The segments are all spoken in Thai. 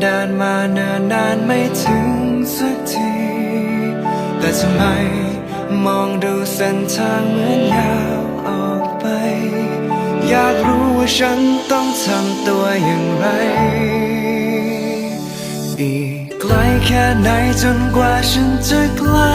เดินมาเนิ่นนานไม่ถึงสักที แต่ทำไมมองดูเส้นทางเหมือนยาวออกไป อยากรู้ว่าฉันต้องทำตัวอย่างไร อีกไกลแค่ไหนจนกว่าฉันจะใกล้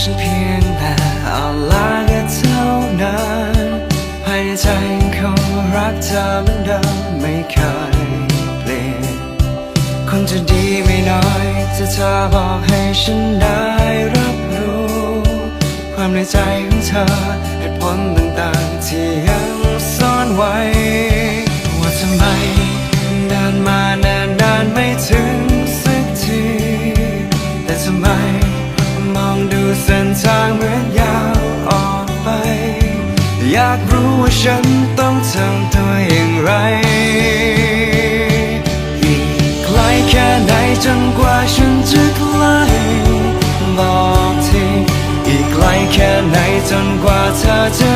ฉันเพียงแต่เอาลาก็เท่านั้นภายในใจคงรักเธอเหมือนเดิมไม่เคยเปลี่ยนคงจะดีไม่น้อยถ้าเธอบอกให้ฉันได้รับรู้ ความในใจของเธอเหตุผลต่างๆที่ยังซ่อนไว้ อยากรู้ว่าฉันต้องทำตัวอย่างไร อีกไกลแค่ไหนจนกว่าฉันจะใกล้บอกทีอีกไกลแค่ไหนจนกว่าเธอจะ